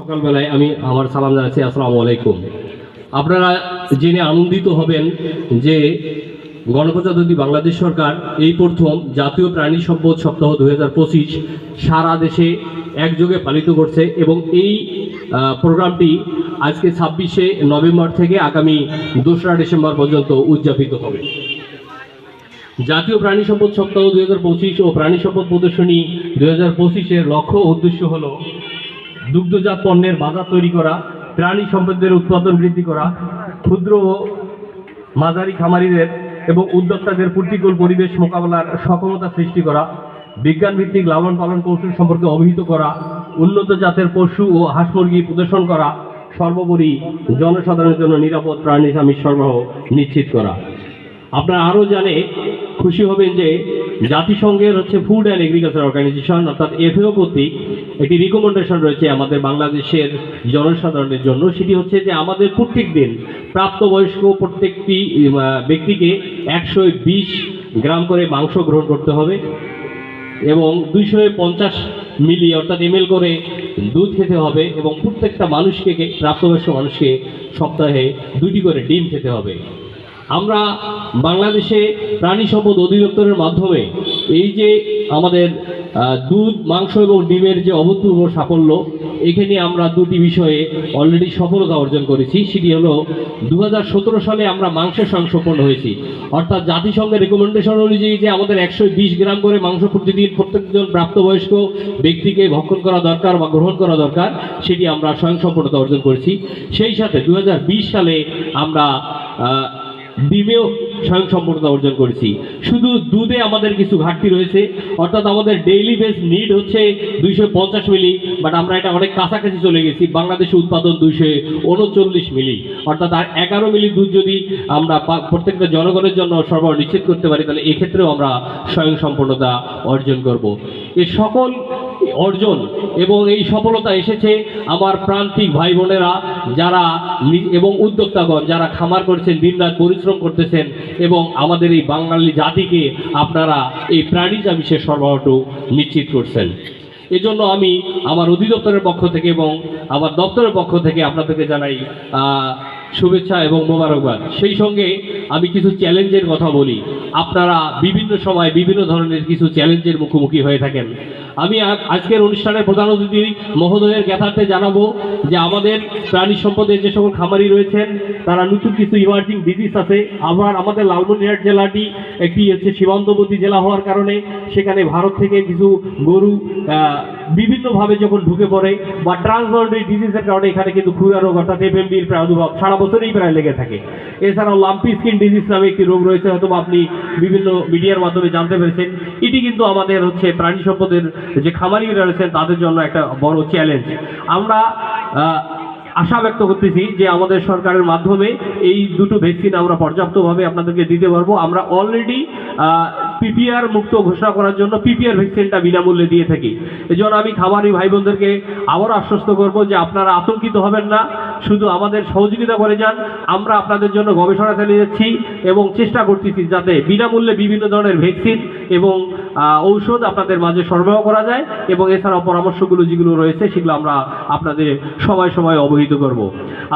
সকালবেলায় আমি আমার সালাম জানাচ্ছি, আসসালামু আলাইকুম। আপনারা জেনে আনন্দিত হবেন যে গণপ্রজাতন্ত্রী বাংলাদেশ সরকার এই প্রথম জাতীয় প্রাণী সম্পদ সপ্তাহ দু হাজার পঁচিশ সারা দেশে একযোগে পালিত করছে এবং এই প্রোগ্রামটি আজকে ছাব্বিশে নভেম্বর থেকে আগামী দোসরা ডিসেম্বর পর্যন্ত উদযাপিত হবে। জাতীয় প্রাণী সম্পদ সপ্তাহ দু হাজার পঁচিশ ও প্রাণী সম্পদ প্রদর্শনী দু হাজার লক্ষ্য উদ্দেশ্য হলো দুগ্ধজাত পণ্যের বাজার তৈরি করা, প্রাণী সম্পদের উৎপাদন বৃদ্ধি করা, ক্ষুদ্র ও মাঝারি খামারিদের এবং উদ্যোক্তাদের প্রতিকূল পরিবেশ মোকাবেলার সক্ষমতা সৃষ্টি করা বিজ্ঞান ভিত্তিক লালন পালন কৌশল সম্পর্কে অবহিত করা, উন্নত জাতের পশু ও হাঁস মুরগি প্রদর্শন করা, সর্বোপরি জনসাধারণের জন্য নিরাপদ প্রাণী স্বামী সরবরাহ নিশ্চিত করা। আপনারা আরও জানে, খুশি হবেন যে জাতিসংঘের হচ্ছে ফুড অ্যান্ড এগ্রিকালচার অর্গানাইজেশন অর্থাৎ এফএও কর্তৃক একটি রিকমেন্ডেশন রয়েছে আমাদের বাংলাদেশের জনসাধারণের জন্য। সেটি হচ্ছে যে আমাদের প্রত্যেক দিন প্রাপ্তবয়স্ক প্রত্যেকটি ব্যক্তিকে একশো বিশ গ্রাম করে মাংস গ্রহণ করতে হবে এবং দুইশো পঞ্চাশ মিলি অর্থাৎ এমএল করে দুধ খেতে হবে এবং প্রত্যেকটা মানুষকে, প্রাপ্তবয়স্ক মানুষকে সপ্তাহে দুটি করে ডিম খেতে হবে। আমরা বাংলাদেশে প্রাণী সম্পদ অধিদপ্তরের মাধ্যমে এই যে আমাদের দুধ, মাংস এবং ডিমের যে অভূতপূর্ব সাফল্য, এখানে আমরা দুটি বিষয়ে অলরেডি সফলতা অর্জন করেছি। সেটি হলো দু হাজার সতেরো সালে আমরা মাংসের সংসম্পন্ন হয়েছি। অর্থাৎ জাতিসংঘের রেকমেন্ডেশন অনুযায়ী যে আমাদের একশো বিশ গ্রাম করে মাংস প্রতিদিন প্রত্যেকজন প্রাপ্তবয়স্ক ব্যক্তিকে ভক্ষণ করা দরকার বা গ্রহণ করা দরকার, সেটি আমরা স্বয়ংসম্পূর্ণতা অর্জন করেছি। সেই সাথে দু হাজার বিশ সালে আমরা ডিমেও স্বয়ংসম্পূর্ণতা অর্জন করেছি। শুধু দুধে আমাদের কিছু ঘাটতি রয়েছে, অর্থাৎ আমাদের ডেইলি বেস নিড হচ্ছে দুইশো পঞ্চাশ মিলি বাট আমরা এটা অনেক কাছাকাছি চলে গেছি, বাংলাদেশে উৎপাদন দুইশো উনচল্লিশ মিলি। অর্থাৎ আর এগারো মিলি দুধ যদি আমরা প্রত্যেকটা জনগণের জন্য সরবরাহ নিশ্চিত করতে পারি, তাহলে এক্ষেত্রেও আমরা স্বয়ংসম্পূর্ণতা অর্জন করব। এ সকল অর্জন এবং এই সফলতা এসেছে আমার প্রান্তিক ভাই বোনেরা যারা এবং উদ্যোক্তাগণ যারা খামার করছেন, দিনরাত পরিশ্রম করতেছেন এবং আমাদের এই বাঙালি জাতিকে আপনারা এই প্রাণী চামিষের সরবরাহটু নিশ্চিত করছেন। এজন্য আমি আমার অধিদপ্তরের পক্ষ থেকে এবং আমার দপ্তরের পক্ষ থেকে আপনাদেরকে জানাই শুভেচ্ছা এবং মোবারকবাদ। সেই সঙ্গে আমি কিছু চ্যালেঞ্জের কথা বলি। আপনারা বিভিন্ন সময় বিভিন্ন ধরনের কিছু চ্যালেঞ্জের মুখোমুখি হয়ে থাকেন। আমি আজকের অনুষ্ঠানের প্রধান অতিথি মহোদয়ের জ্ঞাতার্থে জানাব যে আমাদের প্রাণী সম্পদের যে সকল খামারি রয়েছেন, তারা নতুন কিছু ইমার্জিং ডিজিজ আছে। আবার আমাদের লালমনিরহাট জেলাটি একটি হচ্ছে সীমান্তবর্তী জেলা হওয়ার কারণে সেখানে ভারত থেকে কিছু গরু বিভিন্নভাবে যখন ঢুকে পড়ে বা ট্রান্সবাউন্ডারি ডিজিজের কারণে এখানে কিন্তু খুরা রোগ অর্থাৎ এফএমডির প্রাদুর্ভাব সারা বছরই প্রায় লেগে থাকে। এছাড়াও লাম্পি ডিজিজ নামে একটি রোগ রয়েছে হয়তো আপনি বিভিন্ন মিডিয়ার মাধ্যমে জানতে পেরেছেন। এটি কিন্তু আমাদের হচ্ছে প্রাণী সম্পদের যে খামারিরা রয়েছেন, তাদের জন্য একটা বড় চ্যালেঞ্জ আমরা আশা ব্যক্ত করতেছি যে আমাদের সরকারের মাধ্যমে এই দুটো ভ্যাকসিন আমরা পর্যাপ্তভাবে আপনাদেরকে দিতে পারব। আমরা অলরেডি পিপিআর মুক্ত ঘোষণা করার জন্য পিপিআর ভ্যাকসিনটা বিনামূল্যে দিয়ে থাকি। এই জন্য আমি খামারি ভাই বোনদেরকে আবার আশ্বস্ত করব যে আপনারা আতঙ্কিত হবেন না। শুধু আমাদের সহযোগিতা করে যান, আমরা আপনাদের জন্য গবেষণা চালিয়ে যাচ্ছি এবং চেষ্টা করতেছি যাতে বিনামূল্যে বিভিন্ন ধরনের ভ্যাকসিন এবং ঔষধ আপনাদের মাঝে সরবরাহ করা যায় এবং এছাড়াও পরামর্শগুলো যেগুলো রয়েছে সেগুলো আমরা আপনাদের সময় সময় অবহিত করব।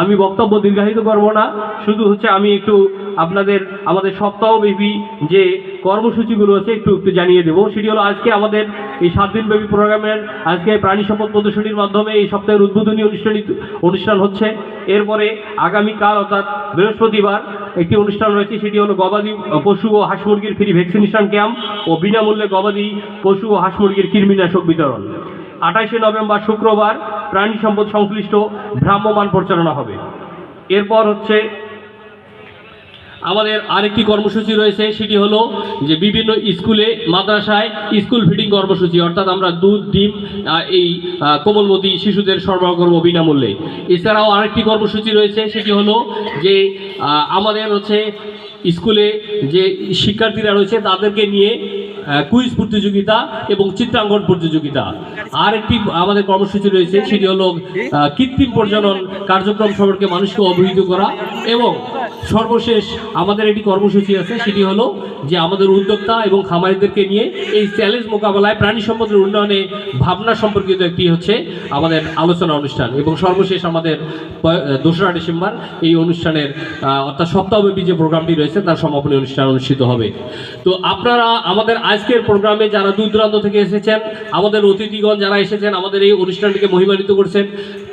আমি বক্তব্য দীর্ঘায়িত করব না, শুধু হচ্ছে আমি একটু আপনাদের, আমাদের সপ্তাহব্যাপী যে কর্মসূচিগুলো আছে, একটু একটু জানিয়ে দেবো। সেটি হলো আজকে আমাদের এই সাত দিনব্যাপী প্রোগ্রামের আজকে প্রাণী সম্পদ প্রদর্শনীর মাধ্যমে এই সপ্তাহের উদ্বোধনী অনুষ্ঠান অনুষ্ঠান হচ্ছে। এরপরে আগামীকাল অর্থাৎ বৃহস্পতিবার, একটি অনুষ্ঠান রয়েছে। সেটি হলো গবাদি পশু ও হাঁস মুরগির ফ্রি ভ্যাকসিনেশন ক্যাম্প ও বিনামূল্যে গবাদি পশু ও হাঁস মুরগির কৃমিনাশক বিতরণ। আঠাশে নভেম্বর শুক্রবার প্রাণী সম্পদ সংশ্লিষ্ট ভ্রাম্যমান পরিচালনা হবে। এরপর হচ্ছে আমাদের আরেকটি কর্মসূচি রয়েছে, সেটি হলো যে বিভিন্ন স্কুলে, মাদ্রাসায় স্কুল ফিডিং কর্মসূচি, অর্থাৎ আমরা দুধ, ডিম এই কোমলমতি শিশুদের সরবরাহ করব বিনামূল্যে। এছাড়াও আরেকটি কর্মসূচি রয়েছে, সেটি হলো যে আমাদের হচ্ছে স্কুলে যে শিক্ষার্থীরা রয়েছে, তাদেরকে নিয়ে কুইজ প্রতিযোগিতা এবং চিত্রাঙ্কন প্রতিযোগিতা। আর একটি আমাদের কর্মসূচি রয়েছে, সেটি হলো কৃত্রিম প্রজনন কার্যক্রম সম্পর্কে মানুষকে অবহিত করা এবং সর্বশেষ আমাদের একটি কর্মসূচি আছে, সেটি হলো যে আমাদের উদ্যোক্তা এবং খামারিদেরকে নিয়ে এই চ্যালেঞ্জ মোকাবেলায় প্রাণী সম্পদের উন্নয়নে ভাবনা সম্পর্কিত একটি হচ্ছে আমাদের আলোচনা অনুষ্ঠান এবং সর্বশেষ আমাদের দোসরা ডিসেম্বর এই অনুষ্ঠানের অর্থাৎ সপ্তাহব্যাপী যে প্রোগ্রামটি রয়েছে তার সমাপনী অনুষ্ঠান অনুষ্ঠিত হবে। তো আপনারা আমাদের আজকের প্রোগ্রামে যারা দূর দূরান্ত থেকে এসেছেন, আমাদের অতিথিগণ যারা এসেছেন, আমাদের এই অনুষ্ঠানটিকে মহিমান্বিত করছেন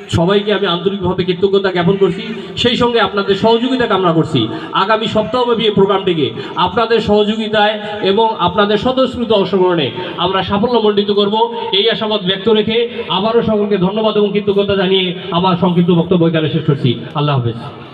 সবাইকে আমি আন্তরিকভাবে কৃতজ্ঞতা জ্ঞাপন করছি। সেই সঙ্গে আপনাদের সহযোগিতা কামনা করছি। আগামী সপ্তাহব্যাপী এই প্রোগ্রামটিকে আপনাদের সহযোগিতায় এবং আপনাদের স্বতঃস্ফূর্ত অংশগ্রহণে আমরা সাফল্যমণ্ডিত করব। এই আশাবাদ ব্যক্ত রেখে আবারও সকলকে ধন্যবাদ এবং কৃতজ্ঞতা জানিয়ে আমার সংক্ষিপ্ত বক্তব্য এখানে শেষ করছি। আল্লাহ হাফেজ।